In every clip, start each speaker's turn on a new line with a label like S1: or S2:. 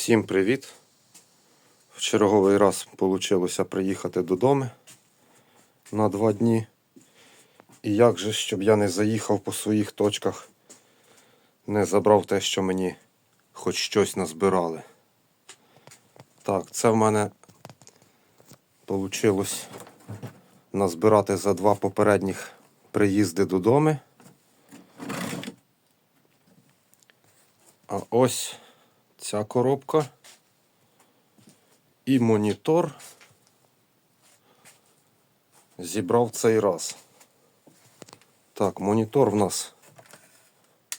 S1: Всім привіт! В черговий раз вийшло приїхати додому на два дні. І як же, щоб я не заїхав по своїх точках, не забрав те, що мені хоч щось назбирали. Так, це в мене вийшло назбирати за два попередніх приїзди додому. А ось ця коробка і монітор зібрав цей раз. Так, монітор в нас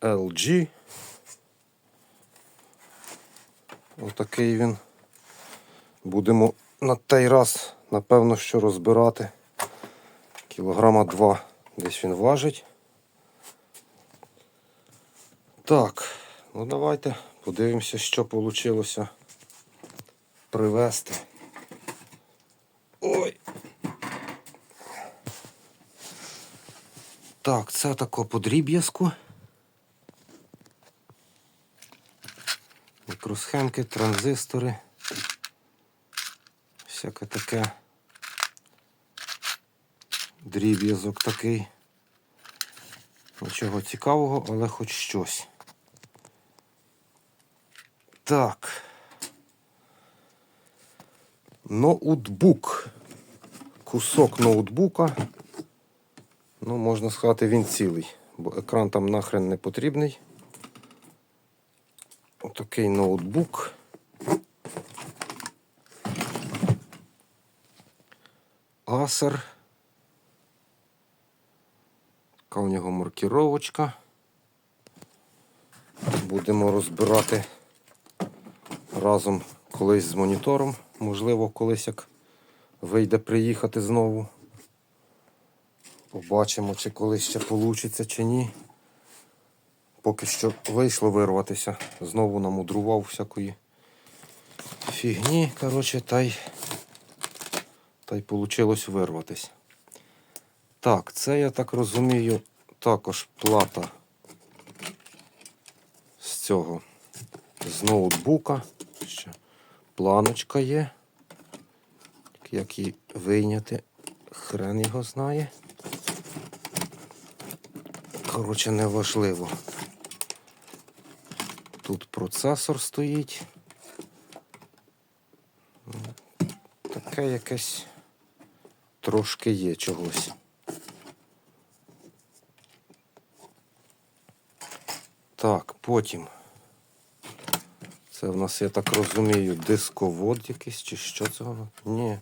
S1: LG. Отакий він. Будемо на той раз, напевно, що розбирати. Кілограма два десь він важить. Так, ну давайте подивимося, що вийшло привезти. Ой. Так, це тако подріб'язку. Мікросхемки, транзистори. Всяке таке. Дріб'язок такий. Нічого цікавого, але хоч щось. Так. Ноутбук. Кусок ноутбука. Ну, можна сказати, він цілий, бо екран там нахрен не потрібний. Отакий ноутбук. Acer. Така у нього маркіровочка. Будемо розбирати разом колись з монітором. Можливо, колись як вийде приїхати знову. Побачимо, чи колись ще вийде, чи ні. Поки що вийшло вирватися. Знову намудрував всякої фігні. Коротше, та й та й вийшло вирватися. Так, це я так розумію, також плата з цього, з ноутбука. Планочка є. Як її вийняти, хрен його знає. Коротше, неважливо. Тут процесор стоїть. Таке якесь трошки є чогось. Так, потім. Це в нас, я так розумію, дисковод якийсь, чи що це воно? Ні.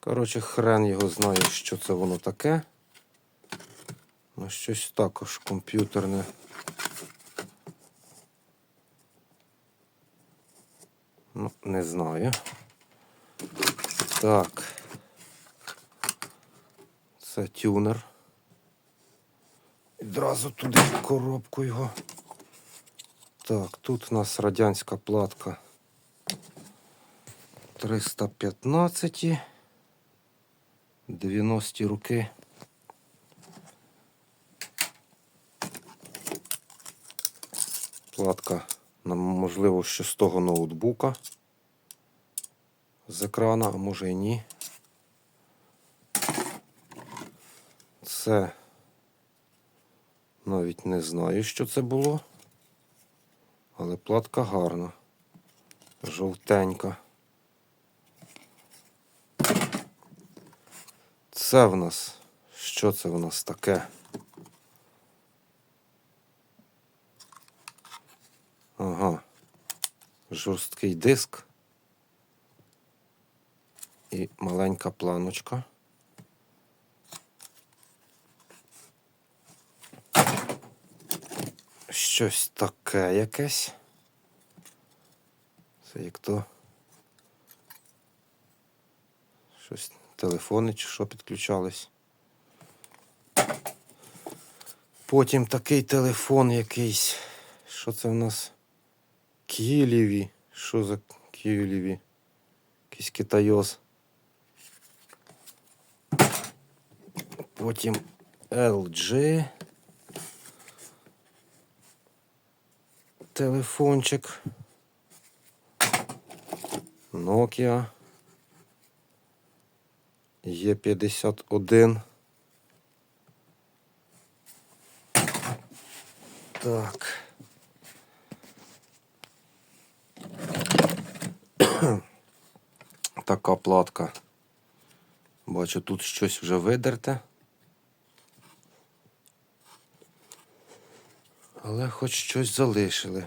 S1: Коротше, хрен його знає, що це воно таке. Ну, щось також комп'ютерне. Ну, не знаю. Так. Це тюнер. Відразу туди в коробку його. Так, тут у нас радянська платка 315, 90 руки. Платка, нам, можливо, ще з того ноутбука з екрана, а може і ні. Це навіть не знаю, що це було. Але платка гарна, жовтенька. Це в нас, що це в нас таке? Ага, жорсткий диск і маленька планочка. Щось таке якесь. Це як то. Щось телефони чи що підключались. Потім такий телефон якийсь. Що це в нас? Києві. Що за Києві? Якийсь китайоз. Потім LG. Телефончик. Nokia. Є51. Так. Така платка. Бачу, тут щось вже видерте. Але хоч щось залишили.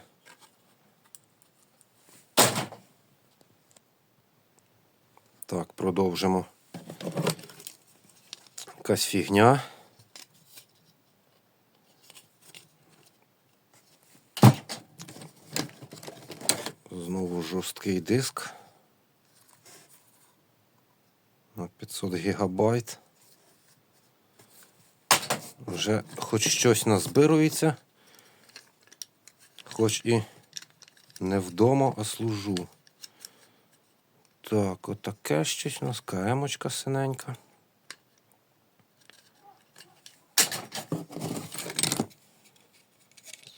S1: Так, продовжимо. Якась фігня. Знову жорсткий диск. На 500 гігабайт. Вже хоч щось назбирується, хоч і не вдома, а служу. Так, отаке щось у нас каемочка синенька.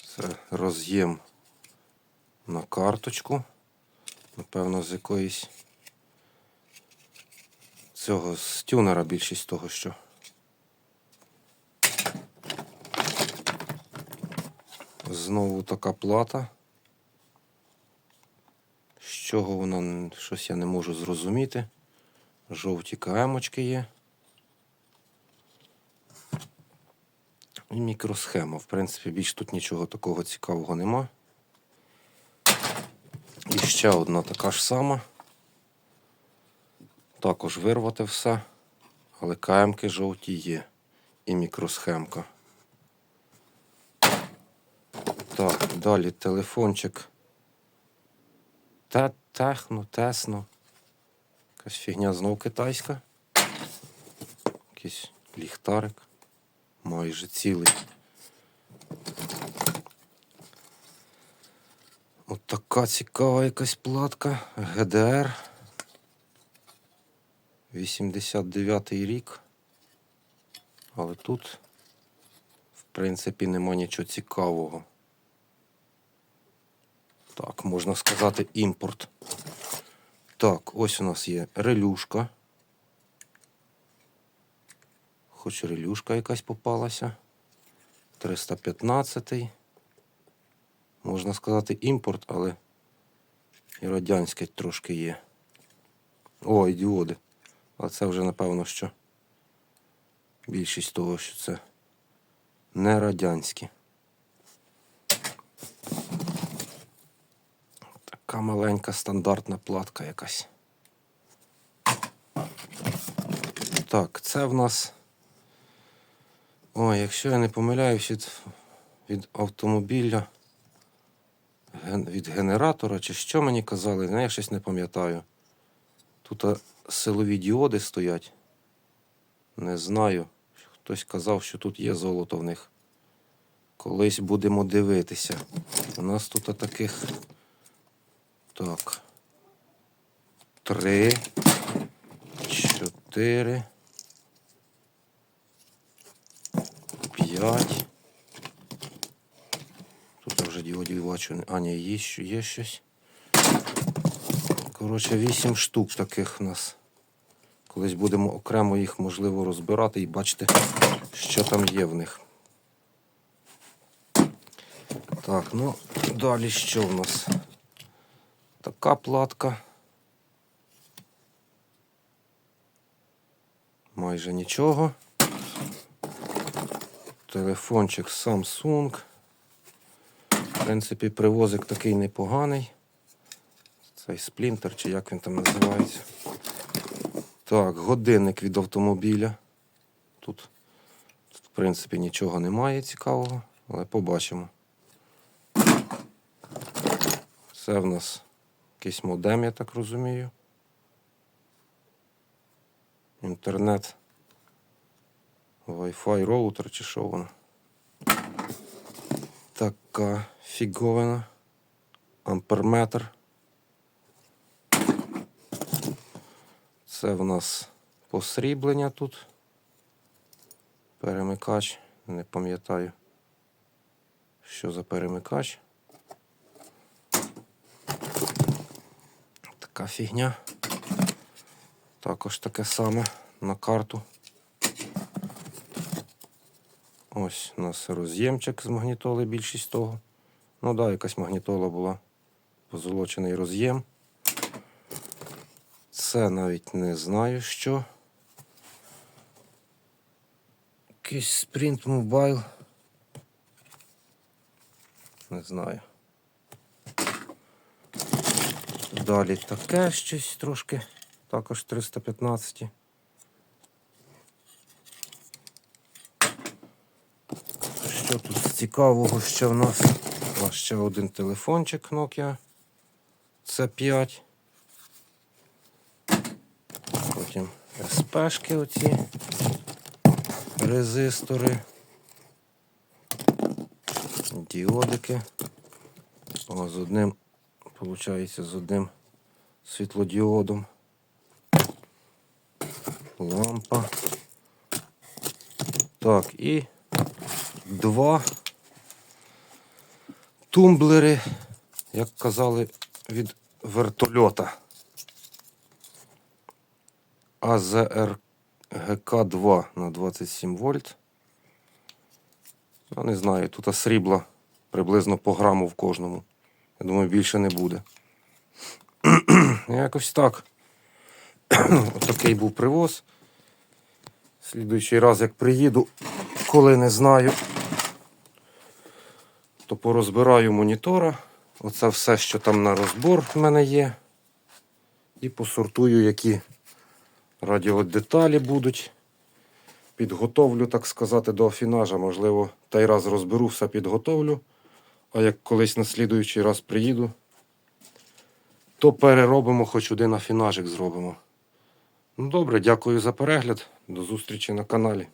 S1: Це роз'єм на карточку. Напевно, з якоїсь цього з тюнера більшість того, що. Знову така плата. З чого вона щось я не можу зрозуміти. Жовті КМочки є. І мікросхема. В принципі, більш тут нічого такого цікавого нема. І ще одна така ж сама. Також вирвати все. Але КМки жовті є. І мікросхемка. Так, далі телефончик. Та техно, тесно. Якась фігня знов китайська. Якийсь ліхтарик. Майже цілий. От така цікава якась платка. ГДР. 89-й рік. Але тут, в принципі, нема нічого цікавого. Так, можна сказати, імпорт. Так, ось у нас є релюшка. Хоч релюшка якась попалася. 315. Можна сказати, імпорт, але і радянське трошки є. О, і діоди. Але це вже, напевно, що більшість того, що це не радянські. Така маленька стандартна платка якась. Так, це в нас. Ой, якщо я не помиляюсь від, від автомобіля, ген- від генератора, чи що мені казали, я щось не пам'ятаю. Тут силові діоди стоять. Не знаю. Хтось казав, що тут є золото в них. Колись будемо дивитися. У нас тут таких. Так. Три. Чотири. П'ять. Тут я вже діодів бачу. А, ні, є, є щось. Коротше, вісім штук таких у нас. Колись будемо окремо їх, можливо, розбирати і бачити, що там є в них. Так, ну далі що в нас? Така платка. Майже нічого. Телефончик Samsung. В принципі, привозик такий непоганий. Цей сплінтер, чи як він там називається. Так, годинник від автомобіля. Тут, в принципі, нічого немає цікавого, але побачимо. Це в нас якийсь модем, я так розумію. Інтернет. Wi-Fi роутер чи що воно. Така фіговина. Амперметр. Це в нас посріблення тут. Перемикач. Не пам'ятаю, що за перемикач. Така фігня. Також таке саме на карту. Ось у нас роз'ємчик з магнітоли, більшість того. Ну да, якась магнітола була. Позолочений роз'єм. Це навіть не знаю що. Якийсь Sprint Mobile. Не знаю. Далі таке щось трошки. Також 315. Що тут цікавого ще в нас? Нас ще один телефончик Nokia. Це 5. Потім СПшки оці. Резистори. Діодики. О, з одним, виходить, з одним світлодіодом. Лампа. Так, і два тумблери, як казали, від вертольота. АЗРГК-2 на 27 вольт. Я не знаю, тут срібла приблизно по граму в кожному. Я думаю, більше не буде. Якось так. Отакий був привоз. Слідуючий раз, як приїду, коли не знаю, то порозбираю монітора. Оце все, що там на розбор в мене є. І посортую, які радіодеталі будуть. Підготовлю, так сказати, до афінажа. Можливо, той раз розберу, все підготовлю. А як колись на слідуючий раз приїду, то переробимо хоч один афінажик зробимо. Ну добре, дякую за перегляд. До зустрічі на каналі.